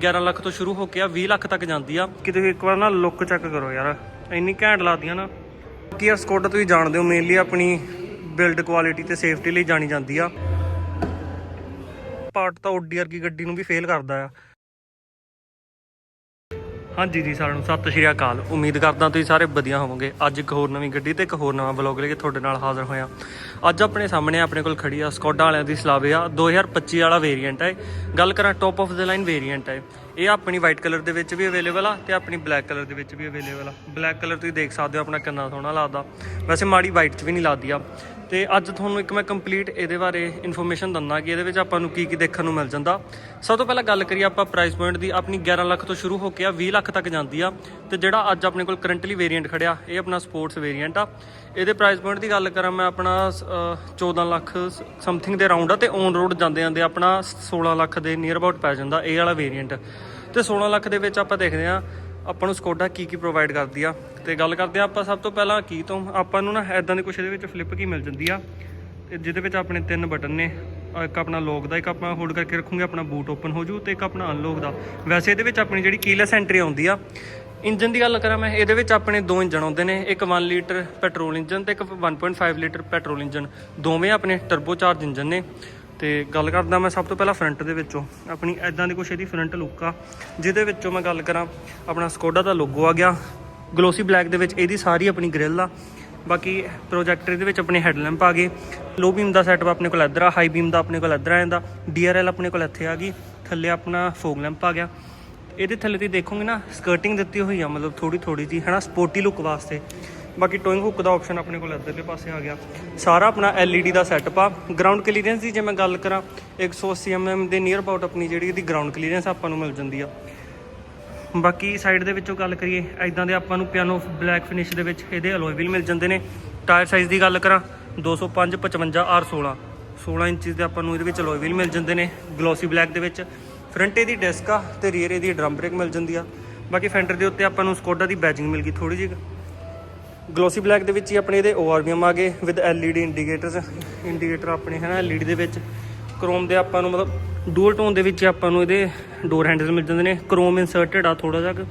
11 ਲੱਖ ਤੋਂ ਸ਼ੁਰੂ ਹੋ ਕੇ ਆ 20 ਲੱਖ ਤੱਕ ਜਾਂਦੀ ਆ। ਕਿ ਤੁਸੀਂ ਇੱਕ ਵਾਰ ਨਾ ਲੁੱਕ ਚੈੱਕ ਕਰੋ ਯਾਰ, ਇੰਨੀ ਘੈਂਟ ਲੱਗਦੀਆਂ ਨਾ। ਕੀ ਯਾਰ ਸਕੋਡਾ ਤੁਸੀਂ ਜਾਣਦੇ ਹੋ ਮੇਨਲੀ ਆਪਣੀ ਬਿਲਡ ਕੁਆਲਿਟੀ ਤੇ ਸੇਫਟੀ ਲਈ ਜਾਣੀ ਜਾਂਦੀ ਆ। ਪਾਰਟ ਤਾਂ ਓਡੀ ਵਰਗੀ ਗੱਡੀ ਨੂੰ ਵੀ ਫੇਲ ਕਰਦਾ ਆ। ਹਾਂਜੀ ਜੀ, ਸਾਰਿਆਂ ਨੂੰ ਸਤਿ ਸ਼੍ਰੀ ਅਕਾਲ। ਉਮੀਦ ਕਰਦਾ ਤੁਸੀਂ ਸਾਰੇ ਵਧੀਆ ਹੋਵੋਗੇ। ਅੱਜ ਇੱਕ ਹੋਰ ਨਵੀਂ ਗੱਡੀ ਤੇ ਇੱਕ ਹੋਰ ਨਵਾਂ ਵਲੌਗ ਲੈ ਕੇ ਤੁਹਾਡੇ ਨਾਲ ਹਾਜ਼ਰ ਹੋਇਆ। ਅੱਜ ਆਪਣੇ ਸਾਹਮਣੇ ਆਪਣੇ ਕੋਲ ਖੜੀ ਆ ਸਕੋਡਾ ਵਾਲਿਆਂ ਦੀ ਸਲਾਵੀਆ 2025 ਵਾਲਾ ਵੇਰੀਐਂਟ ਹੈ ਗੱਲ ਕਰਾਂ top of the line variant ਹੈ ਇਹ। ਆਪਣੀ ਵਾਈਟ ਕਲਰ ਦੇ ਵਿੱਚ ਵੀ ਅਵੇਲੇਬਲ ਆ ਤੇ ਆਪਣੀ ਬਲੈਕ ਕਲਰ ਦੇ ਵਿੱਚ ਵੀ ਅਵੇਲੇਬਲ ਆ। ਬਲੈਕ ਕਲਰ ਤੁਸੀਂ ਦੇਖ ਸਕਦੇ ਹੋ ਆਪਣਾ ਕਿੰਨਾ ਸੋਹਣਾ ਲੱਗਦਾ। ਵੈਸੇ ਮਾੜੀ ਵਾਈਟ 'ਚ ਵੀ ਨਹੀਂ ਲੱਗਦੀ ਆ। ਤੇ ਅੱਜ ਤੁਹਾਨੂੰ ਇੱਕ ਮੈਂ ਕੰਪਲੀਟ ਇਹਦੇ ਬਾਰੇ ਇਨਫੋਰਮੇਸ਼ਨ ਦਿੰਦਾ ਕਿ ਇਹਦੇ ਵਿੱਚ ਆਪਾਂ ਨੂੰ ਕੀ ਕੀ ਦੇਖਣ ਨੂੰ ਮਿਲ ਜਾਂਦਾ। ਸਭ ਤੋਂ ਪਹਿਲਾਂ ਗੱਲ ਕਰੀਏ ਆਪਾਂ ਪ੍ਰਾਈਸ ਪੁਆਇੰਟ ਦੀ ਆਪਣੀ 11 ਲੱਖ ਤੋਂ ਸ਼ੁਰੂ ਹੋ ਕੇ ਆ 20 ਲੱਖ ਤੱਕ ਜਾਂਦੀ ਆ ਤੇ ਜਿਹੜਾ ਅੱਜ ਆਪਣੇ ਕੋਲ ਕਰੰਟਲੀ ਵੇਰੀਐਂਟ ਖੜਿਆ ਇਹ ਆਪਣਾ ਸਪੋਰਟਸ ਵੇਰੀਐਂਟ ਆ। ਇਹਦੇ ਪ੍ਰਾਈਸ ਪੁਆਇੰਟ ਦੀ ਗੱਲ ਕਰਾਂ ਮੈਂ ਆਪਣਾ ਅਹ, 14 ਲੱਖ ਸਮਥਿੰਗ ਦੇ ਰਾਉਂਡ ਆ ਤੇ ਔਨ ਰੋਡ ਜਾਂਦੇ ਜਾਂਦੇ ਆਪਣਾ 16 ਲੱਖ ਦੇ ਨੀਅਰ ਅਬਾਊਟ ਪੈ ਜਾਂਦਾ ਇਹ ਵਾਲਾ ਵੇਰੀਐਂਟ ਤੇ 16 ਲੱਖ ਦੇ ਵਿੱਚ ਆਪਾਂ ਦੇਖਦੇ ਆ ਆਪਾਂ ਨੂੰ ਸਕੋਡਾ ਕੀ ਕੀ ਪ੍ਰੋਵਾਈਡ ਕਰਦੀ ਆ? ਤੇ ਗੱਲ ਕਰਦੇ ਆ ਆਪਾਂ ਸਭ ਤੋਂ ਪਹਿਲਾਂ ਕੀ ਤੋਂ? ਆਪਾਂ ਨੂੰ ਨਾ ਐਦਾਂ ਦੀ ਕੁਛ ਇਹਦੇ ਵਿੱਚ ਫਲਿੱਪ ਕੀ ਮਿਲ ਜਾਂਦੀ ਆ? ਤੇ ਜਿਹਦੇ ਵਿੱਚ ਆਪਣੇ ਤਿੰਨ ਬਟਨ ਨੇ। ਇੱਕ ਆਪਣਾ ਲੋਕ ਦਾ, ਇੱਕ ਆਪਾਂ ਹੋਲਡ ਕਰਕੇ ਰੱਖੂਗੇ, ਆਪਣਾ ਬੂਟ ਓਪਨ ਹੋ ਜੂ ਤੇ ਇੱਕ ਆਪਣਾ ਅਨਲੋਕ ਦਾ। ਵੈਸੇ ਇਹਦੇ ਵਿੱਚ ਆਪਣੀ ਜਿਹੜੀ ਕੀਲੈਸ ਐਂਟਰੀ ਆਉਂਦੀ ਆ, ਇੰਜਨ ਦੀ ਗੱਲ ਕਰਾਂ ਮੈਂ, ਇਹਦੇ ਵਿੱਚ ਆਪਣੇ ਦੋ ਇੰਜਨ ਆਉਂਦੇ ਨੇ। ਇੱਕ 1 ਲੀਟਰ ਪੈਟਰੋਲ ਇੰਜਨ ਤੇ ਇੱਕ 1.5 ਲੀਟਰ ਪੈਟਰੋਲ ਇੰਜਨ ਦੋਵੇਂ ਆਪਣੇ ਟਰਬੋ ਚਾਰਜ ਇੰਜਨ ਨੇ। ਤੇ ਗੱਲ ਕਰਦਾ ਮੈਂ ਸਭ ਤੋਂ ਪਹਿਲਾਂ ਫਰੰਟ ਦੇ ਵਿੱਚੋਂ, ਆਪਣੀ ਐਦਾਂ ਦੀ ਕੁਛ ਇਹਦੀ ਫਰੰਟ ਲੁੱਕ ਆ, ਜਿਹਦੇ ਵਿੱਚੋਂ ਮੈਂ ਗੱਲ ਕਰਾਂ, ਆਪਣਾ ਸਕੋਡਾ ਦਾ ਲੋਗੋ ਆ ਗਿਆ ਗਲੋਸੀ ਬਲੈਕ ਦੇ ਵਿੱਚ ਇਹਦੀ ਸਾਰੀ ਆਪਣੀ ਗ੍ਰਿਲ ਆ, ਬਾਕੀ ਪ੍ਰੋਜੈਕਟਰ ਦੇ ਵਿੱਚ ਆਪਣੇ ਹੈਡਲੈਂਪ ਆ ਗਏ ਲੋ ਬੀਮ ਦਾ ਸੈਟਅਪ ਆਪਣੇ ਕੋਲ ਇੱਧਰ ਆ ਹਾਈ ਬੀਮ ਦਾ ਆਪਣੇ ਕੋਲ ਇੱਧਰ ਆ ਜਾਂਦਾ ਡੀਆਰਐਲ ਆਪਣੇ ਕੋਲ ਇੱਥੇ ਆ ਗਈ, ਥੱਲੇ ਆਪਣਾ ਫੋਗ ਲੈਂਪ ਆ ਗਿਆ। ਇਹਦੇ ਥੱਲੇ ਤੁਸੀਂ ਦੇਖੋਗੇ ਨਾ ਸਕਰਟਿੰਗ ਦਿੱਤੀ ਹੋਈ ਆ, ਮਤਲਬ ਥੋੜੀ ਥੋੜੀ ਜੀ ਹਨਾ ਸਪੋਰਟੀ ਲੁੱਕ ਵਾਸਤੇ। ਬਾਕੀ ਟੋਇੰਗ ਹੁੱਕ ਦਾ ਆਪਸ਼ਨ ਆਪਣੇ ਕੋਲ ਇੱਧਰਲੇ ਪਾਸੇ ਆ ਗਿਆ। ਸਾਰਾ ਆਪਣਾ LED ਦਾ ਸੈਟਅਪ ਆ। ਗਰਾਊਂਡ ਕਲੀਅਰੈਂਸ ਦੀ ਜੇ ਮੈਂ ਗੱਲ ਕਰਾਂ 180 mm ਦੇ ਨੀਅਰ ਅਬਾਊਟ ਆਪਣੀ ਜਿਹੜੀ ਇਹਦੀ ਗਰਾਊਂਡ ਕਲੀਅਰੈਂਸ ਆਪਾਂ ਨੂੰ ਮਿਲ ਜਾਂਦੀ ਆ। ਬਾਕੀ ਸਾਈਡ ਦੇ ਵਿੱਚੋਂ ਗੱਲ ਕਰੀਏ ਐਦਾਂ ਦੇ ਆਪਾਂ ਨੂੰ ਪਿਆਨੋ ਬਲੈਕ ਫਿਨਿਸ਼ ਦੇ ਵਿੱਚ ਇਹਦੇ ਅਲੋਏ ਵੀਲ ਮਿਲ ਜਾਂਦੇ ਨੇ। ਟਾਇਰ ਸਾਈਜ਼ ਦੀ ਗੱਲ ਕਰਾਂ 205 55 R 16 16 ਇੰਚਸ ਦੇ ਆਪਾਂ ਨੂੰ ਇਹਦੇ ਵਿੱਚ ਅਲੋਏ ਵੀਲ ਮਿਲ ਜਾਂਦੇ ਨੇ ਗਲੋਸੀ ਬਲੈਕ ਦੇ ਵਿੱਚ। ਫਰੰਟ ਇਹਦੀ ਡਿਸਕ ਆ ਤੇ ਰੀਅਰ ਇਹਦੀ ਡਰਮ ਬ੍ਰੇਕ ਮਿਲ ਜਾਂਦੀ ਆ। ਬਾਕੀ ਫੈਂਡਰ ਦੇ ਉੱਤੇ ਆਪਾਂ ਨੂੰ ਸਕੋਡਾ ਦੀ ਬੈਜਿੰਗ ਮਿਲ ਗਈ ਥੋੜੀ ਜਿਹੀ। ਗਲੋਸੀ ਬਲੈਕ ਦੇ ਵਿੱਚ ਹੀ ਆਪਣੇ ਇਹਦੇ ORBM ਆ ਗਏ ਵਿਦ LED ਇੰਡੀਕੇਟਰਸ ਇੰਡੀਕੇਟਰ ਆਪਣੇ ਹੈ ਨਾ LED ਦੇ ਵਿੱਚ। ਕ੍ਰੋਮ ਦੇ ਆਪਾਂ ਨੂੰ ਮਤਲਬ ਡੂਅਲ ਟੋਨ ਦੇ ਵਿੱਚ ਆਪਾਂ ਨੂੰ ਇਹਦੇ ਡੋਰ ਹੈਂਡਲ ਮਿਲ ਜਾਂਦੇ ਨੇ। ਕ੍ਰੋਮ ਇਨਸਰਟਡ ਆ ਥੋੜਾ ਜਿਹਾ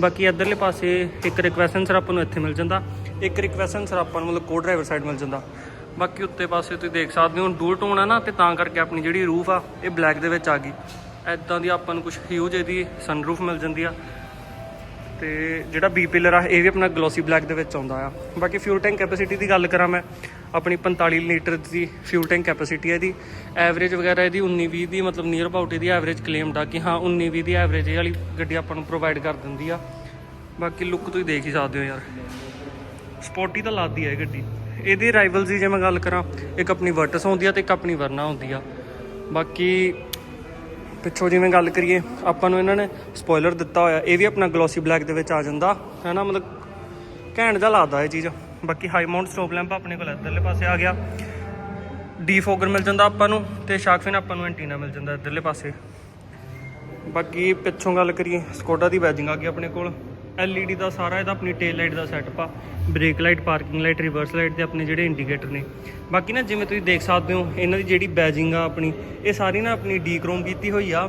ਬਾਕੀ ਇਧਰਲੇ ਪਾਸੇ ਇੱਕ ਰਿਕਵੈਸਟ ਸੈਂਸਰ ਆਪਾਂ ਨੂੰ ਇੱਥੇ ਮਿਲ ਜਾਂਦਾ। ਇੱਕ ਰਿਕਵੈਸਟ ਸੈਂਸਰ ਆਪਾਂ ਨੂੰ ਮਤਲਬ ਕੋ ਡਰਾਈਵਰ ਸਾਈਡ ਮਿਲ ਜਾਂਦਾ। ਬਾਕੀ ਉੱਤੇ ਪਾਸੇ ਤੁਸੀਂ ਦੇਖ ਸਕਦੇ ਹੋ ਡੂਅਲ ਟੋਨ ਆ ਨਾ ਤੇ ਤਾਂ ਕਰਕੇ ਆਪਣੀ ਜਿਹੜੀ ਰੂਫ ਆ, ਇਹ ਬਲੈਕ ਦੇ ਵਿੱਚ ਆ ਗਈ। ਐਦਾਂ ਦੀ ਆਪਾਂ ਨੂੰ ਕੁਝ ਹਿਊਜ ਇਹਦੀ ਸਨਰੂਫ ਮਿਲ ਜਾਂਦੀ ਆ। ਤੇ ਜਿਹੜਾ ਬੀ ਪਿਲਰ ਆ, ਇਹ ਵੀ ਆਪਣਾ ਗਲੋਸੀ ਬਲੈਕ ਦੇ ਵਿੱਚ ਆਉਂਦਾ ਆ। ਬਾਕੀ ਫਿਊਲ ਟੈਂਕ ਕੈਪੈਸਿਟੀ ਦੀ ਗੱਲ ਕਰਾਂ ਮੈਂ, ਆਪਣੀ 45 ਲੀਟਰ ਦੀ ਫਿਊਲ ਟੈਂਕ ਕੈਪੈਸਿਟੀ ਹੈ ਇਹਦੀ। ਐਵਰੇਜ ਵਗੈਰਾ ਇਹਦੀ 19 20 ਦੀ, ਮਤਲਬ ਨੀਅਰ ਅਬਾਊਟ ਇਹਦੀ ਐਵਰੇਜ ਕਲੇਮਡ ਆ ਕਿ ਹਾਂ 19 20 ਦੀ ਐਵਰੇਜ ਇਹ ਵਾਲੀ ਗੱਡੀ ਆਪਾਂ ਨੂੰ ਪ੍ਰੋਵਾਈਡ ਕਰ ਦਿੰਦੀ ਆ। ਬਾਕੀ ਲੁੱਕ ਤੁਸੀਂ ਦੇਖ ਹੀ ਸਕਦੇ ਹੋ ਯਾਰ। ਸਪੋਰਟੀ ਤਾਂ ਲੱਗਦੀ ਹੈ ਇਹ ਗੱਡੀ। ਇਹਦੀ ਰਾਈਵਲਸ ਦੀ ਜੇ ਮੈਂ ਗੱਲ ਕਰਾਂ, ਇੱਕ ਆਪਣੀ ਵਰਟਸ ਹੁੰਦੀ ਆ ਤੇ ਇੱਕ ਆਪਣੀ ਵਰਨਾ ਹੁੰਦੀ ਆ। ਬਾਕੀ ਪਿੱਛੋਂ ਜਿਵੇਂ ਗੱਲ ਕਰੀਏ, ਆਪਾਂ ਨੂੰ ਇਹਨਾਂ ਨੇ ਸਪੋਇਲਰ ਦਿੱਤਾ ਹੋਇਆ, ਇਹ ਵੀ ਆਪਣਾ ਗਲੋਸੀ ਬਲੈਕ ਦੇ ਵਿੱਚ ਆ ਜਾਂਦਾ। ਹੈ ਨਾ, ਮਤਲਬ ਘੈਂਟ ਜਿਹਾ ਲੱਗਦਾ ਇਹ ਚੀਜ਼। ਬਾਕੀ ਹਾਈ ਮਾਊਂਟ ਸਟੋਪ ਲੈਂਪ ਆਪਣੇ ਕੋਲ ਇੱਧਰਲੇ ਪਾਸੇ ਆ ਗਿਆ। ਡੀਫੋਗਰ ਮਿਲ ਜਾਂਦਾ ਆਪਾਂ ਨੂੰ ਤੇ ਸ਼ਾਰਕ ਆਪਾਂ ਨੂੰ ਐਂਟੀਨਾ ਮਿਲ ਜਾਂਦਾ ਇੱਧਰਲੇ ਪਾਸੇ। ਬਾਕੀ ਪਿੱਛੋਂ ਗੱਲ ਕਰੀਏ ਸਕੋਡਾ ਦੀ ਵੈਜਿੰਗ ਆ ਗਈ ਆਪਣੇ ਕੋਲ। LED ਦਾ ਸਾਰਾ, ਇਹਦਾ ਆਪਣੀ ਟੇਲ ਲਾਈਟ ਦਾ ਸੈਟਅਪ ਆ। Brake light parking light reverse light ਤੇ ਆਪਣੇ ਜਿਹੜੇ ਇੰਡੀਕੇਟਰ ਨੇ। ਬਾਕੀ ਨਾ, ਜਿਵੇਂ ਤੁਸੀਂ ਦੇਖ ਸਕਦੇ ਹੋ, ਇਹਨਾਂ ਦੀ ਜਿਹੜੀ ਬੈਜਿੰਗ ਆ ਆਪਣੀ, ਇਹ ਸਾਰੀ ਨਾ ਆਪਣੀ ਡੀਕ੍ਰੋਮ ਕੀਤੀ ਹੋਈ ਆ।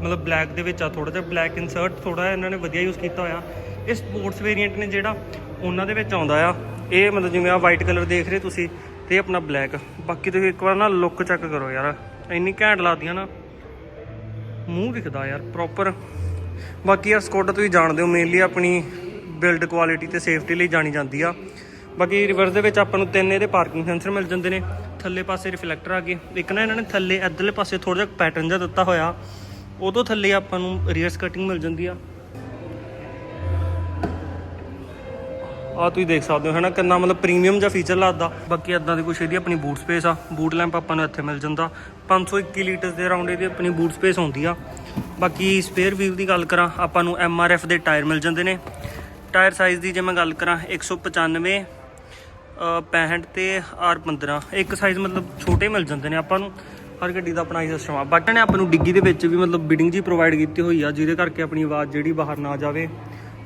ਮਤਲਬ ਬਲੈਕ ਦੇ ਵਿੱਚ ਆ ਥੋੜਾ ਜਿਹਾ ਬਲੈਕ ਇਨਸਰਟ ਥੋੜਾ ਇਹਨਾਂ ਨੇ ਵਧੀਆ ਯੂਜ਼ ਕੀਤਾ ਹੋਇਆ। ਇਹ ਸਪੋਰਟਸ ਵੇਰੀਐਂਟ ਨੇ ਜਿਹੜਾ, ਉਹਨਾਂ ਦੇ ਵਿੱਚ ਆਉਂਦਾ ਆ। ਇਹ ਮਤਲਬ ਜਿਵੇਂ ਆ ਵਾਈਟ ਕਲਰ ਦੇਖ ਰਹੇ ਤੁਸੀਂ, ਤੇ ਆਪਣਾ ਬਲੈਕ ਬਾਕੀ ਤੁਸੀਂ ਇੱਕ ਵਾਰ ਨਾ ਲੁੱਕ ਚੈੱਕ ਕਰੋ ਯਾਰ। ਇੰਨੀ ਘੈਂਟ ਲੱਗਦੀਆਂ ਨਾ। ਮੂੰਹ ਦਿਖਦਾ ਯਾਰ ਪ੍ਰੋਪਰ ਬਾਕੀ ਆ ਸਕੋਡਾ ਤੁਸੀਂ ਜਾਣਦੇ ਹੋ ਮੇਨਲੀ ਆਪਣੀ ਬਿਲਡ ਕੁਆਲਿਟੀ ਤੇ ਸੇਫਟੀ ਲਈ ਜਾਣੀ ਜਾਂਦੀ ਆ। ਬਾਕੀ ਰਿਵਰਸ ਦੇ ਵਿੱਚ ਆਪਾਂ ਨੂੰ ਤਿੰਨ ਇਹਦੇ ਪਾਰਕਿੰਗ ਸੈਂਸਰ ਮਿਲ ਜਾਂਦੇ ਨੇ, ਥੱਲੇ ਪਾਸੇ ਰਿਫਲੈਕਟਰ ਆ ਗਏ। ਇੱਕ ਨਾ ਇਹਨਾਂ ਨੇ ਥੱਲੇ ਇੱਧਰਲੇ ਪਾਸੇ ਥੋੜਾ ਜਿਹਾ ਪੈਟਰਨ ਜਿਹਾ ਦਿੱਤਾ ਹੋਇਆ, ਉਦੋਂ ਥੱਲੇ ਆਪਾਂ ਨੂੰ ਰੀਅਰ ਕਟਿੰਗ ਮਿਲ ਜਾਂਦੀ ਆ। ਆ ਤੁਸੀਂ ਦੇਖ ਸਕਦੇ ਹੋ ਹੈ ਨਾ ਕਿੰਨਾ ਮਤਲਬ ਪ੍ਰੀਮੀਅਮ ਜਿਹਾ ਫੀਚਰ ਲੱਗਦਾ। ਬਾਕੀ ਇਦਾਂ ਦੀ ਕੁਛ ਇਹਦੀ ਆਪਣੀ ਬੂਟ ਸਪੇਸ ਆ ਬੂਟ ਲੈਂਪ ਆਪਾਂ ਨੂੰ ਇੱਥੇ ਮਿਲ ਜਾਂਦਾ। 521 ਲੀਟਰ ਦੇ ਅਰਾਊਂਡ ਇਹਦੀ ਆਪਣੀ ਬੂਟ ਸਪੇਸ ਹੁੰਦੀ ਆ। ਬਾਕੀ ਸਪੇਅਰ ਵੀਲ ਦੀ ਗੱਲ ਕਰਾਂ ਆਪਾਂ ਨੂੰ ਐਮਆਰਐਫ ਦੇ ਟਾਇਰ ਮਿਲ ਜਾਂਦੇ ਨੇ। ਟਾਇਰ ਸਾਈਜ਼ ਦੀ ਜੇ ਮੈਂ ਗੱਲ ਕਰਾਂ 195 ਅ, 65 ਤੇ R15 ਇੱਕ ਸਾਈਜ਼ ਮਤਲਬ ਛੋਟੇ ਮਿਲ ਜਾਂਦੇ ਨੇ ਆਪਾਂ ਨੂੰ। ਹਰ ਗੱਡੀ ਦਾ ਆਪਣਾ ਹੀ ਸਿਸਟਮ ਆ। ਬਟ ਨੇ ਆਪਾਂ ਨੂੰ ਡਿੱਗੀ ਦੇ ਵਿੱਚ ਵੀ ਮਤਲਬ ਬਿਡਿੰਗ ਜੀ ਪ੍ਰੋਵਾਈਡ ਕੀਤੀ ਹੋਈ ਆ ਜਿਹਦੇ ਕਰਕੇ ਆਪਣੀ ਆਵਾਜ਼ ਜਿਹੜੀ ਬਾਹਰ ਨਾ ਜਾਵੇ।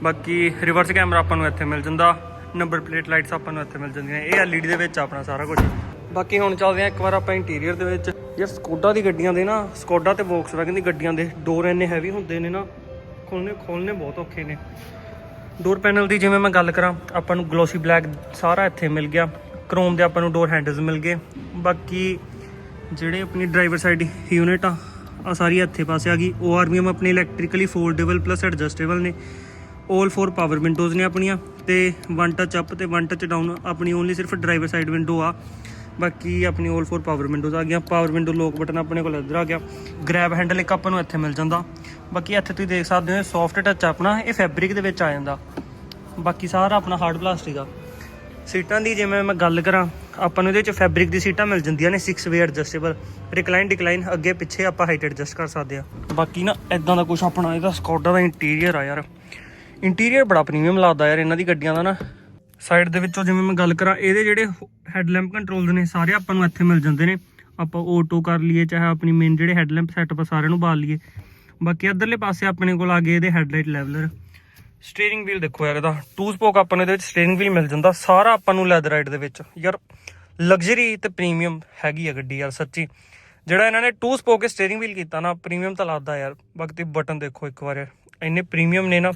ਬਾਕੀ ਰਿਵਰਸ ਕੈਮਰਾ ਆਪਾਂ ਨੂੰ ਇੱਥੇ ਮਿਲ ਜਾਂਦਾ ਨੰਬਰ ਪਲੇਟ ਲਾਈਟਸ ਆਪਾਂ ਨੂੰ ਇੱਥੇ ਮਿਲ ਜਾਂਦੀਆਂ, ਇਹ LED ਦੇ ਵਿੱਚ ਆਪਣਾ ਸਾਰਾ ਕੁਝ ਬਾਕੀ ਹੁਣ ਚੱਲਦੇ ਆ ਇੱਕ ਵਾਰ ਆਪਾਂ ਇੰਟੀਰੀਅਰ ਦੇ ਵਿੱਚ। ਯਾਰ ਸਕੋਡਾ ਦੀ ਗੱਡੀਆਂ ਦੇ ਨਾ ਸਕੋਡਾ ਤੇ ਵੋਕਸਵੈਗਨ ਦੀ ਗੱਡੀਆਂ ਦੇ ਡੋਰ ਇੰਨੇ ਹੈਵੀ ਹੁੰਦੇ ਨੇ ਨਾ ਖੋਲਨੇ ਖੋਲਨੇ ਬਹੁਤ ਔਖੇ ਨੇ। ਡੋਰ ਪੈਨਲ ਦੀ ਜਿਵੇਂ ਮੈਂ ਗੱਲ ਕਰਾਂ, ਆਪਾਂ ਨੂੰ ਗਲੋਸੀ ਬਲੈਕ ਸਾਰਾ ਇੱਥੇ ਮਿਲ ਗਿਆ। ਕ੍ਰੋਮ ਦੇ ਆਪਾਂ ਨੂੰ ਡੋਰ ਹੈਂਡਲਸ ਮਿਲ ਗਏ। ਬਾਕੀ ਜਿਹੜੇ ਆਪਣੀ ਡਰਾਈਵਰ ਸਾਈਡ ਯੂਨਿਟ ਆ ਆ ਸਾਰੀ ਇੱਥੇ ਪਾਸੇ ਆ ਗਈ। ORVM ਆਪਣੀ ਇਲੈਕਟ੍ਰੀਕਲੀ ਫੋਲਡੇਬਲ ਪਲੱਸ ਐਡਜਸਟੇਬਲ ਨੇ। 올 ਫੋਰ ਪਾਵਰ ਵਿੰਡੋਜ਼ ਨੇ ਆਪਣੀਆਂ ਤੇ ਵਨ ਟੱਚ ਅਪ ਤੇ ਵਨ ਟੱਚ ਡਾਊਨ ਆਪਣੀ ਓਨਲੀ ਸਿਰਫ ਡਰਾਈਵਰ ਸਾਈਡ ਵਿੰਡੋ ਆ। ਬਾਕੀ ਆਪਣੀ 올 ਫੋਰ ਪਾਵਰ ਵਿੰਡੋਜ਼ ਆ ਗਈਆਂ। ਪਾਵਰ ਵਿੰਡੋ ਲੋਕ ਬਟਨ ਆਪਣੇ ਕੋਲ ਇੱਧਰ ਆ ਗਿਆ। ਗ੍ਰੈਬ ਹੈਂਡਲ ਇੱਕ ਆਪਾਂ ਨੂੰ ਇੱਥੇ ਮਿਲ ਜਾਂਦਾ। ਬਾਕੀ ਇੱਥੇ ਤੁਸੀਂ ਦੇਖ ਸਕਦੇ ਹੋ ਸੌਫਟ ਟੱਚ ਆਪਣਾ, ਇਹ ਫੈਬਰਿਕ ਦੇ ਵਿੱਚ ਆ ਜਾਂਦਾ। ਬਾਕੀ ਸਾਰਾ ਆਪਣਾ ਹਾਰਡ ਪਲਾਸਟਿਕ ਆ ਸੀਟਾਂ ਦੀ ਜਿਵੇਂ ਮੈਂ ਗੱਲ ਕਰਾਂ, ਆਪਾਂ ਨੂੰ ਇਹਦੇ ਵਿੱਚ ਫੈਬਰਿਕ ਦੀ ਸੀਟਾਂ ਮਿਲ ਜਾਂਦੀਆਂ ਨੇ 6 ਵੇ ਐਡਜਸਟੇਬਲ ਰਿਕਲਾਈਨ ਡਿਕਲਾਈਨ ਅੱਗੇ ਪਿੱਛੇ ਆਪਾਂ ਹਾਈਟ ਐਡਜਸਟ ਕਰ ਸਕਦੇ ਆ ਬਾਕੀ ਨਾ ਇਦਾਂ ਦਾ ਕੁਝ ਆਪਣਾ, ਇਹਦਾ ਸਕੌਡਾ ਦਾ ਇੰਟੀਰੀਅਰ ਆ ਯਾਰ। ਇੰਟੀਰੀਅਰ ਬੜਾ ਪ੍ਰੀਮੀਅਮ ਲੱਗਦਾ ਯਾਰ ਇਹਨਾਂ ਦੀ ਗੱਡੀਆਂ ਦਾ ਨਾ। ਸਾਈਡ ਦੇ ਵਿੱਚੋਂ ਜਿਵੇਂ ਮੈਂ ਗੱਲ ਕਰਾਂ, ਇਹਦੇ ਜਿਹੜੇ ਹੈਡਲੈਂਪ ਕੰਟਰੋਲਸ ਨੇ, ਸਾਰੇ ਆਪਾਂ ਨੂੰ ਇੱਥੇ ਮਿਲ ਜਾਂਦੇ ਨੇ। ਆਪਾਂ ਆਟੋ ਕਰ ਲਈਏ, ਚਾਹੇ ਆਪਣੀ ਮੇਨ ਜਿਹੜੇ ਹੈਡਲੈਂਪ ਸੈਟਅਪ ਆ ਸਾਰਿਆਂ ਨੂੰ ਬਾਲ ਲਈਏ। ਬਾਕੀ ਇਧਰਲੇ ਪਾਸੇ ਆਪਣੇ ਕੋਲ ਆ ਗਏ ਇਹਦੇ ਹੈਡਲਾਈਟ ਲੈਵਲਰ ਸਟੀਅਰਿੰਗ ਵੀਲ ਦੇਖੋ ਯਾਰ ਇਹਦਾ। ਟੂ ਸਪੋਕ ਆਪਾਂ ਨੂੰ ਇਹਦੇ ਵਿੱਚ ਸਟੀਅਰਿੰਗ ਵੀਲ ਮਿਲ ਜਾਂਦਾ। ਸਾਰਾ ਆਪਾਂ ਨੂੰ ਲੈਦਰ ਦੇ ਵਿੱਚ। ਯਾਰ ਲਗਜ਼ਰੀ ਤੇ ਪ੍ਰੀਮੀਅਮ ਹੈਗੀ ਆ ਗੱਡੀ ਯਾਰ, ਸੱਚੀ। ਜਿਹੜਾ ਇਹਨਾਂ ਨੇ ਟੂ ਸਪੋਕ ਸਟੀਅਰਿੰਗ ਵੀਲ ਕੀਤਾ ਨਾ ਪ੍ਰੀਮੀਅਮ ਤਾਂ ਲੱਗਦਾ ਯਾਰ। ਬਾਕੀ ਬਟਨ ਦੇਖੋ ਇੱਕ ਵਾਰ ਯਾਰ। ਇੰਨੇ ਪ੍ਰੀਮੀਅਮ ਨੇ ਨਾ।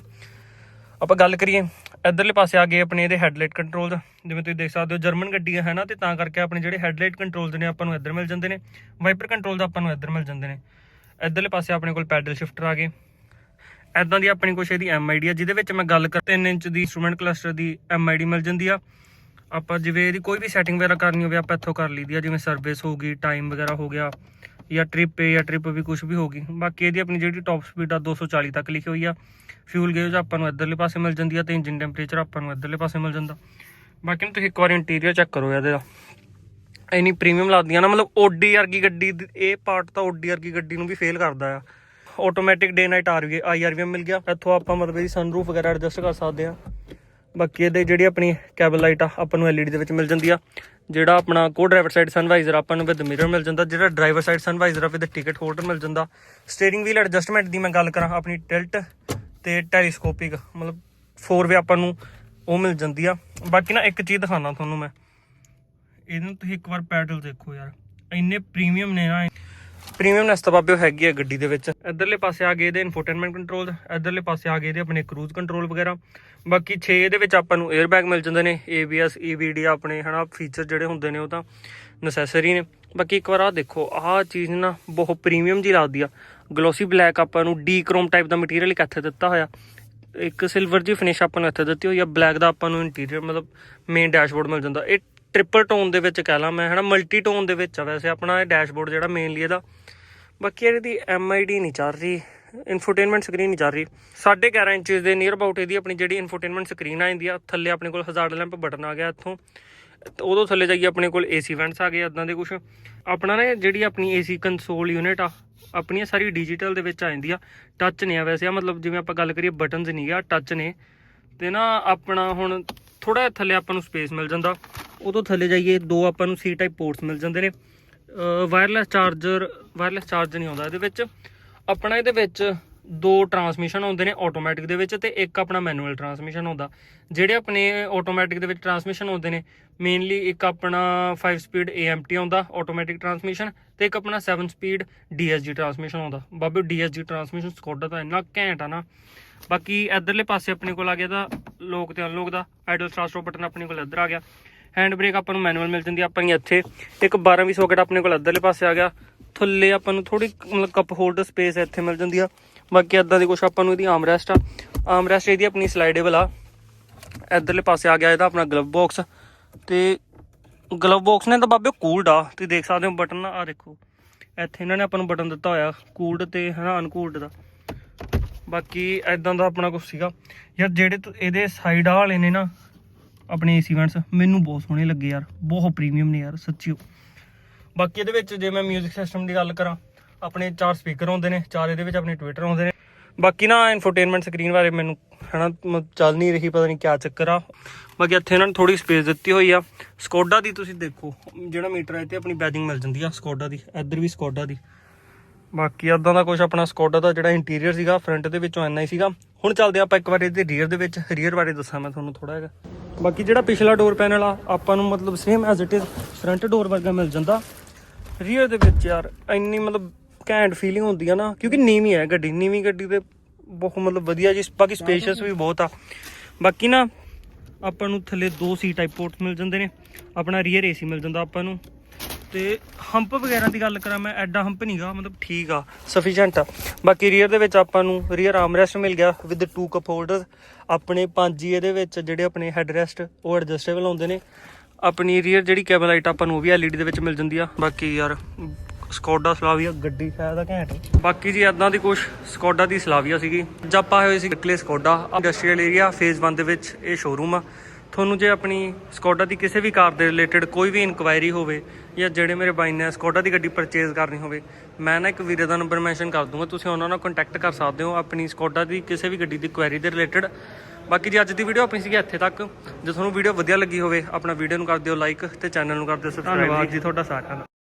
ਆਪਾਂ ਗੱਲ ਕਰੀਏ, ਇਧਰਲੇ ਪਾਸੇ ਆ ਗਏ ਆਪਣੇ ਇਹਦੇ ਹੈਡਲਾਈਟ ਕੰਟਰੋਲ ਦਾ। ਜਿਵੇਂ ਤੁਸੀਂ ਦੇਖ ਸਕਦੇ ਹੋ, ਜਰਮਨ ਗੱਡੀਆਂ ਹੈ ਨਾ, ਤੇ ਤਾਂ ਕਰਕੇ ਆਪਣੇ ਜਿਹੜੇ ਹੈਡਲਾਈਟ ਦੇ ਨੇ, ਆਪਾਂ ਨੂੰ ਇੱਧਰ ਮਿਲ ਜਾਂਦੇ ਨੇ। ਵਾਈਪਰ ਕੰਟਰੋਲ ਕੰਟਰੋਲਸ ਆਪਾਂ ਨੂੰ ਇੱਧਰ ਮਿਲ ਜਾਂਦੇ ਨੇ। ਇਧਰਲੇ ਪਾਸੇ ਆਪਣੇ ਕੋਲ ਪੈਡਲ ਸ਼ਿਫਟਰ ਆ ਗਏ। ਐਦਾਂ ਦੀ ਆਪਣੀ ਕੁਛ ਇਹਦੀ ਐਮਆਈਡੀ ਆ, ਜਿਹਦੇ ਵਿੱਚ ਮੈਂ ਗੱਲ ਕਰ 3 ਇੰਚ ਦੀ ਇਨਸਟਰੂਮੈਂਟ ਕਲਸਟਰ ਦੀ ਐਮਆਈਡੀ ਮਿਲ ਜਾਂਦੀ ਆ। ਆਪਾਂ ਜਿਵੇਂ ਇਹਦੀ ਕੋਈ ਵੀ ਸੈਟਿੰਗ ਵਗੈਰਾ ਕਰਨੀ ਹੋਵੇ, ਆਪਾਂ ਇੱਥੋਂ ਕਰ ਲਈਦੀ ਆ, ਜਿਵੇਂ ਸਰਵਿਸ ਹੋ ਗਈ ਟਾਈਮ ਵਗੈਰਾ ਹੋ ਗਿਆ। ਜਾਂ ਟ੍ਰਿਪ ਹੈ ਜਾਂ ਟ੍ਰਿਪ ਵੀ ਕੁਝ ਵੀ ਹੋ ਗਈ। ਬਾਕੀ ਇਹਦੀ ਆਪਣੀ ਜਿਹੜੀ ਟਾਪ ਸਪੀਡ ਆ 240 ਤੱਕ ਲਿਖੀ ਹੋਈ ਆ। ਫਿਊਲ ਗੇਜ ਆਪਾਂ ਨੂੰ ਇੱਧਰਲੇ ਪਾਸੇ ਮਿਲ ਜਾਂਦੀ ਆ ਤੇ ਇੰਜਨ ਟੈਂਪਰੇਚਰ ਆਪਾਂ ਨੂੰ ਇੱਧਰਲੇ ਪਾਸੇ ਮਿਲ ਜਾਂਦਾ। ਬਾਕੀ ਨੂੰ ਤੁਸੀਂ ਇੱਕ ਵਾਰ ਇੰਟੀਰੀਅਰ ਚੈੱਕ ਕਰੋ ਇਹਦਾ ਦਾ। ਇੰਨੀ ਪ੍ਰੀਮੀਅਮ ਲੱਗਦੀਆਂ ਨਾ, ਮਤਲਬ ਓਡੀ ਵਰਗੀ ਗੱਡੀ, ਇਹ ਪਾਰਟ ਤਾਂ ਓਡੀ ਵਰਗੀ ਗੱਡੀ ਨੂੰ ਵੀ ਫੇਲ ਕਰਦਾ ਆ। Automatic day night RV IRVM ਮਿਲ ਗਿਆ। ਇੱਥੋਂ ਆਪਾਂ ਮਤਲਬ ਇਹਦੀ ਸਨਰੂਫ ਵਗੈਰਾ ਐਡਜਸਟ ਕਰ ਸਕਦੇ ਆ। ਬਾਕੀ ਇਹਦੇ ਜਿਹੜੀ ਆਪਣੀ ਕੈਬਲ ਲਾਈਟ ਆ, ਆਪਾਂ ਨੂੰ ਐਲਈਡੀ ਦੇ ਵਿੱਚ ਮਿਲ ਜਾਂਦੀ ਆ। ਜਿਹੜਾ ਆਪਣਾ ਕੋ ਡਰਾਈਵਰ ਸਾਈਡ ਸਨਵਾਈਜ਼ਰ ਆਪਾਂ ਨੂੰ ਵਿਦ ਮਿਰਰ ਮਿਲ ਜਾਂਦਾ, ਜਿਹੜਾ ਡਰਾਈਵਰ ਸਾਈਡ ਸਨਵਾਈਜ਼ਰ ਆ ਵਿਦ ਟਿਕਟ ਹੋਲਡਰ ਮਿਲ ਜਾਂਦਾ। ਸਟੀਅਰਿੰਗ ਵੀਲ ਐਡਜਸਟਮੈਂਟ ਦੀ ਮੈਂ ਗੱਲ ਕਰਾਂ, ਆਪਣੀ ਟਿਲਟ ਤੇ ਟੈਲੀਸਕੋਪਿਕ ਮਤਲਬ 4 ਵੇ ਆਪਾਂ ਨੂੰ ਉਹ ਮਿਲ ਜਾਂਦੀ ਆ। ਬਾਕੀ ਨਾ ਇੱਕ ਚੀਜ਼ ਦਿਖਾਣਾ ਤੁਹਾਨੂੰ ਮੈਂ। ਇਹਨੂੰ ਤੁਸੀਂ ਇੱਕ ਵਾਰ ਪੈਡਲ ਦੇਖੋ ਯਾਰ, ਇੰਨੇ ਪ੍ਰੀਮੀਅਮ ਨੇ ਨਾ। ਪ੍ਰੀਮੀਅਮਨੈਸ ਤਾਂ ਬਾਬਿਓ ਹੈਗੀ ਹੈ ਗੱਡੀ ਦੇ ਵਿੱਚ। ਇਧਰਲੇ ਪਾਸੇ ਆ ਗਏ ਇਹਦੇ ਇਨਫੋਟੇਨਮੈਂਟ ਕੰਟਰੋਲ ਇਧਰਲੇ ਪਾਸੇ ਆ ਗਏ ਇਹਦੇ ਆਪਣੇ ਕਰੂਜ਼ ਕੰਟਰੋਲ ਵਗੈਰਾ। ਬਾਕੀ 6 ਇਹਦੇ ਵਿੱਚ ਆਪਾਂ ਨੂੰ 에ਅਰ ਬੈਗ ਮਿਲ ਜਾਂਦੇ ਨੇ ABS EVD ਆਪਣੇ, ਹਨਾ ਫੀਚਰ ਜਿਹੜੇ ਹੁੰਦੇ ਨੇ ਉਹ ਤਾਂ ਨੈਸੈਸਰੀ ਨੇ। ਬਾਕੀ ਇੱਕ ਵਾਰ ਆ ਦੇਖੋ, ਆਹ ਚੀਜ਼ ਨਾ ਬਹੁਤ ਪ੍ਰੀਮੀਅਮ ਜੀ ਲੱਗਦੀ ਆ। ਗਲੋਸੀ ਬਲੈਕ ਆਪਾਂ ਨੂੰ ਡੀ ਕ੍ਰੋਮ ਟਾਈਪ ਦਾ ਮਟੀਰੀਅਲ ਇੱਕ ਇੱਥੇ ਦਿੱਤਾ ਹੋਇਆ। ਇੱਕ ਸਿਲਵਰ ਜੀ ਫਿਨਿਸ਼ ਆਪਾਂ ਨੂੰ ਇੱਥੇ ਦਿੱਤੀ ਹੋਈ ਆ। ਬਲੈਕ ਦਾ ਆਪਾਂ ਨੂੰ ਇੰਟੀਰੀਅਰ ਮਤਲਬ ਮੇਨ ਡੈਸ਼ਬੋਰਡ ਮਿਲ ਜਾਂਦਾ। ਇਹ ਟ੍ਰਿਪਲ ਟੋਨ ਦੇ ਵਿੱਚ ਕਹਿ ਲਾਂ ਮੈਂ, ਹਨਾ ਮਲਟੀ ਟੋਨ ਦੇ ਵਿੱਚ ਆ ਵੈਸੇ ਆਪਣਾ ਇਹ ਡੈਸ਼ਬੋਰਡ ਜਿਹੜਾ ਮੇਨਲੀ ਇਹਦਾ। ਬਾਕੀ ਇਹਦੀ ਐਮਆਈਡੀ ਨਹੀਂ ਚੱਲ ਰਹੀ ਇਨਫੋਟੇਨਮੈਂਟ ਸਕਰੀਨ ਨਹੀਂ ਚੱਲ ਰਹੀ। 11.5 ਇੰਚ ਦੇ ਨੀਅਰ ਅਬਾਊਟ ਇਹਦੀ ਆਪਣੀ ਜਿਹੜੀ ਇਨਫੋਟੇਨਮੈਂਟ ਸਕਰੀਨ ਆ ਜਾਂਦੀ ਆ, ਥੱਲੇ ਆਪਣੇ ਕੋਲ ਹਜ਼ਾਰ ਲੈਂਪ ਬਟਨ ਆ ਗਿਆ ਇੱਥੋਂ। ਉਦੋਂ ਥੱਲੇ ਜਾਈਏ ਆਪਣੇ ਕੋਲ ਏਸੀ ਵੈਂਟਸ ਆ ਗਏ ਇਦਾਂ ਦੇ ਕੁਝ ਆਪਣਾ ਨਾ ਜਿਹੜੀ ਆਪਣੀ ਏਸੀ ਕੰਸੋਲ ਯੂਨਿਟ ਆ, ਆਪਣੀਆਂ ਸਾਰੀ ਡਿਜੀਟਲ ਦੇ ਵਿੱਚ ਆ ਜਾਂਦੀ ਆ ਟੱਚ ਨਹੀਂ ਆ ਵੈਸੇ ਆ, ਮਤਲਬ ਜਿਵੇਂ ਆਪਾਂ ਗੱਲ ਕਰੀਏ ਬਟਨਸ ਨਹੀਂ ਆ ਟੱਚ ਨੇ। ਤੇ ਨਾ ਆਪਣਾ ਹੁਣ ਥੋੜਾ ਥੱਲੇ ਆਪਾਂ ਨੂੰ ਸਪੇਸ ਮਿਲ ਜਾਂਦਾ। ਉਦੋਂ ਥੱਲੇ ਜਾਈਏ, ਦੋ ਆਪਾਂ ਨੂੰ ਸੀ ਟਾਈਪ ਪੋਰਟਸ ਮਿਲ ਜਾਂਦੇ ਨੇ। ਵਾਇਰਲੈਸ ਚਾਰਜਰ ਵਾਇਰਲੈਸ ਚਾਰਜਰ ਨਹੀਂ ਆਉਂਦਾ ਇਹਦੇ ਵਿੱਚ। ਆਪਣਾ ਇਹਦੇ ਵਿੱਚ ਦੋ ਟਰਾਂਸਮਿਸ਼ਨ ਆਉਂਦੇ ਨੇ ਆਟੋਮੈਟਿਕ ਦੇ ਵਿੱਚ ਤੇ ਇੱਕ ਆਪਣਾ ਮੈਨੂਅਲ ਟਰਾਂਸਮਿਸ਼ਨ ਆਉਂਦਾ। ਜਿਹੜੇ ਆਪਣੇ ਆਟੋਮੈਟਿਕ ਦੇ ਵਿੱਚ ਟਰਾਂਸਮਿਸ਼ਨ ਆਉਂਦੇ ਨੇ ਮੇਨਲੀ ਇੱਕ ਆਪਣਾ 5 ਸਪੀਡ AMT ਆਉਂਦਾ ਆਟੋਮੈਟਿਕ ਟਰਾਂਸਮਿਸ਼ਨ ਤੇ ਇੱਕ ਆਪਣਾ 7 ਸਪੀਡ DSG ਟਰਾਂਸਮਿਸ਼ਨ ਆਉਂਦਾ। ਬਾਬੇ DSG ਟਰਾਂਸਮਿਸ਼ਨ ਸਕੋਡਾ ਤਾਂ ਇੰਨਾ ਘੈਂਟ ਆ ਨਾ। ਬਾਕੀ ਇਧਰਲੇ ਪਾਸੇ ਆਪਣੇ ਕੋਲ ਆ ਗਿਆ ਤਾਂ ਲੋਕ ਤੇ ਅਨਲੋਕ ਦਾ ਆਈਡਲ ਸਟਾਰਟ ਬਟਨ ਆਪਣੇ ਕੋਲ ਇੱਧਰ ਆ ਗਿਆ। ਹੈਂਡ ਬ੍ਰੇਕ ਆਪਾਂ ਨੂੰ ਮੈਨੂਅਲ ਮਿਲ ਜਾਂਦੀ ਆਪਾਂ ਆਪਣੀ ਇੱਥੇ। ਇੱਕ 12 ਵੀ ਸੌਕਟ ਆਪਣੇ ਕੋਲ ਇੱਧਰਲੇ ਪਾਸੇ ਆ ਗਿਆ। ਥੱਲੇ ਆਪਾਂ ਨੂੰ ਥੋੜੀ ਮਤਲਬ ਕੱਪ ਹੋਲਡਰ ਸਪੇਸ ਇੱਥੇ ਮਿਲ ਜਾਂਦੀ ਆ। ਬਾਕੀ ਇਦਾਂ ਦੀ ਕੁਛ ਆਪਾਂ ਨੂੰ ਇਹਦੀ ਆਮ ਰੈਸਟ ਆ। ਆਮ ਰੈਸਟ ਇਹਦੀ ਆਪਣੀ ਸਲਾਈਡੇਬਲ ਆ। ਇਧਰਲੇ ਪਾਸੇ ਆ ਗਿਆ ਇਹਦਾ ਆਪਣਾ ਗਲਵ ਬਾਕਸ ਤੇ ਗਲਵ ਬਾਕਸ ਨੇ ਤਾਂ ਬਾਬੇ ਕੂਲਡ ਆ। ਤੁਸੀਂ ਦੇਖ ਸਕਦੇ ਹੋ ਬਟਨ ਆ ਦੇਖੋ। ਇੱਥੇ ਇਹਨਾਂ ਨੇ ਆਪਾਂ ਨੂੰ ਬਟਨ ਦਿੱਤਾ ਹੋਇਆ ਕੂਲਡ ਤੇ ਹਨਾ ਅਨਕੂਲਡ ਦਾ। ਬਾਕੀ ਐਦਾਂ ਦਾ ਆਪਣਾ ਕੁਝ ਸੀਗਾ। ਯਾਰ ਜਿਹੜੇ ਇਹਦੇ ਸਾਈਡ ਵਾਲੇ ਨੇ ਨਾ, ਆਪਣੇ ਏਸੀ ਵੈਂਟਸ ਮੈਨੂੰ ਬਹੁਤ ਸੋਹਣੇ ਲੱਗੇ ਯਾਰ। ਬਹੁਤ ਪ੍ਰੀਮੀਅਮ ਨੇ ਯਾਰ, ਸੱਚੀ ਬਾਕੀ ਇਹਦੇ ਵਿੱਚ ਜੇ ਮੈਂ 뮤직 ਸਿਸਟਮ ਦੀ ਗੱਲ ਕਰਾਂ, ਆਪਣੇ ਚਾਰ ਸਪੀਕਰ ਹੁੰਦੇ ਨੇ, ਚਾਰ ਇਹਦੇ ਵਿੱਚ ਆਪਣੇ ਟਵਿੱਟਰ ਆਉਂਦੇ ਨੇ। ਬਾਕੀ ਨਾ ਇਨਫੋਟੇਨਮੈਂਟ ਸਕਰੀਨ ਬਾਰੇ ਮੈਨੂੰ ਹਨਾ, ਮ- ਚੱਲ ਨਹੀਂ ਰਹੀ, ਪਤਾ ਨਹੀਂ ਕਿਆ ਚੱਕਰ ਆ। ਬਾਕੀ ਇੱਥੇ ਇਹਨਾਂ ਨੇ ਥੋੜੀ ਸਪੇਸ ਦਿੱਤੀ ਹੋਈ ਆ। ਸਕੋਡਾ ਦੀ ਤੁਸੀਂ ਦੇਖੋ, ਜਿਹੜਾ ਮੀਟਰ ਹੈ ਇੱਥੇ ਆਪਣੀ ਬੈਜਿੰਗ ਮਿਲ ਜਾਂਦੀ ਆ ਸਕੋਡਾ ਦੀ, ਇੱਧਰ ਵੀ ਸਕੋਡਾ ਦੀ। ਬਾਕੀ ਇਦਾਂ ਦਾ ਕੁਝ ਆਪਣਾ ਸਕੋਡਾ ਦਾ ਜਿਹੜਾ ਇੰਟੀਰੀਅਰ ਸੀਗਾ ਫਰੰਟ ਦੇ ਵਿੱਚੋਂ ਇੰਨਾ ਹੀ ਸੀਗਾ। ਹੁਣ ਚੱਲਦੇ ਆਪਾਂ ਇੱਕ ਵਾਰ ਇਹਦੇ ਰੀਅਰ ਦੇ ਵਿੱਚ। ਰੀਅਰ ਬਾਰੇ ਦੱਸਾਂ ਮੈਂ ਤੁਹਾਨੂੰ ਥੋੜਾ ਜਿਹਾ। ਬਾਕੀ ਜਿਹੜਾ ਪਿਛਲਾ ਡੋਰ ਪੈਨਲ ਆ, ਆਪਾਂ ਨੂੰ ਮਤਲਬ same as it is front door ਵਰਗਾ ਮਿਲ ਜਾਂਦਾ। ਰੀਅਰ ਦੇ ਵਿੱਚ ਯਾਰ, ਇੰਨੀ ਮਤਲਬ ਘੈਂਟ ਫੀਲਿੰਗ ਹੁੰਦੀ ਆ ਨਾ, ਕਿਉਂਕਿ ਨੀਵੀਂ ਹੈ ਗੱਡੀ। ਨੀਵੀਂ ਗੱਡੀ ਤੇ ਬਹੁਤ ਮਤਲਬ ਵਧੀਆ ਜੀ, ਬਾਕੀ ਸਪੇਸ਼ੀਅਸ ਵੀ ਬਹੁਤ ਆ। ਬਾਕੀ ਨਾ, ਆਪਾਂ ਨੂੰ ਥੱਲੇ ਦੋ ਸੀ ਟਾਈਪ ਪੋਰਟ ਮਿਲ ਜਾਂਦੇ ਨੇ। ਆਪਣਾ ਰੀਅਰ ਏਸੀ ਮਿਲ ਜਾਂਦਾ ਆਪਾਂ ਨੂੰ। ਤੇ ਹੰਪ ਵਗੈਰਾ ਦੀ ਗੱਲ ਕਰਾਂ, ਮੈਂ ਐਡਾ ਹੰਪ ਨਹੀਂਗਾ ਮਤਲਬ ਠੀਕ ਆ ਸਫੀਸ਼ੀਐਂਟ ਆ। ਬਾਕੀ ਰੀਅਰ ਦੇ ਵਿੱਚ ਆਪਾਂ ਨੂੰ ਰੀਅਰ ਆਰਮਰੈਸਟ ਮਿਲ ਗਿਆ ਵਿਦ ਟੂ ਕੱਪ ਹੋਲਡਰ ਆਪਣੇ ਪੰਜ ਇਹਦੇ ਵਿੱਚ ਜਿਹੜੇ ਆਪਣੇ ਹੈਡਰੈਸਟ ਉਹ ਐਡਜਸਟੇਬਲ ਹੁੰਦੇ ਨੇ। ਆਪਣੀ ਰੀਅਰ ਜਿਹੜੀ ਕੇਬਲ ਲਾਈਟ ਆਪਾਂ ਨੂੰ ਉਹ ਵੀ ਐਲਈਡੀ ਦੇ ਵਿੱਚ ਮਿਲ ਜਾਂਦੀ ਆ। ਬਾਕੀ ਯਾਰ, ਸਕੋਡਾ ਸਲਾਵੀਆ ਗੱਡੀ ਸ਼ਾਇਦ ਆ ਘੈਂਟ। ਬਾਕੀ ਜੀ ਇਦਾਂ ਦੀ ਕੁਛ ਸਕੋਡਾ ਦੀ ਸਲਾਵੀਆ ਸੀਗੀ। ਜਦ ਆਏ ਹੋਏ ਸੀ ਕਲੇ ਸਕੋਡਾ ਇੰਡਸਟਰੀਅਲ ਏਰੀਆ ਫੇਜ਼ 1 ਦੇ ਵਿੱਚ ਇਹ ਸ਼ੋਰੂਮ ਆ। ਤੁਹਾਨੂੰ ਜੇ ਆਪਣੀ ਸਕੋਡਾ ਦੀ ਕਿਸੇ ਵੀ ਕਾਰ ਦੇ ਰਿਲੇਟਡ ਕੋਈ ਵੀ ਇਨਕੁਆਇਰੀ ਹੋਵੇ ਜਾਂ ਜਿਹੜੇ ਮੇਰੇ ਬਾਈ ਨੇ ਸਕੋਡਾ ਦੀ ਗੱਡੀ ਪਰਚੇਜ਼ ਕਰਨੀ ਹੋਵੇ ਮੈਂ ਨਾ ਇੱਕ ਵੀਰੇ ਦਾ ਨੰਬਰ ਮੈਂਸ਼ਨ ਕਰ ਦੂੰਗਾ ਤੁਸੀਂ ਉਹਨਾਂ ਨਾਲ ਕੰਟੈਕਟ ਕਰ ਸਕਦੇ ਹੋ ਆਪਣੀ ਸਕੋਡਾ ਦੀ ਕਿਸੇ ਵੀ ਗੱਡੀ ਦੀ ਕੁਐਰੀ ਦੇ ਰਿਲੇਟਡ। ਬਾਕੀ ਜੀ ਅੱਜ ਦੀ ਵੀਡੀਓ ਆਪਣੀ ਸੀਗੀ ਇੱਥੇ ਤੱਕ। ਜੇ ਤੁਹਾਨੂੰ ਵੀਡੀਓ ਵਧੀਆ ਲੱਗੀ ਹੋਵੇ ਆਪਣਾ ਵੀਡੀਓ ਨੂੰ ਕਰ ਦਿਓ ਲਾਈਕ ਤੇ ਚੈਨਲ ਨੂੰ ਕਰ ਦਿਓ ਸਬਸਕ੍ਰਾਈਬ ਧੰਨਵਾਦ ਜੀ ਤੁਹਾਡਾ ਸਾਰਿਆਂ ਦਾ।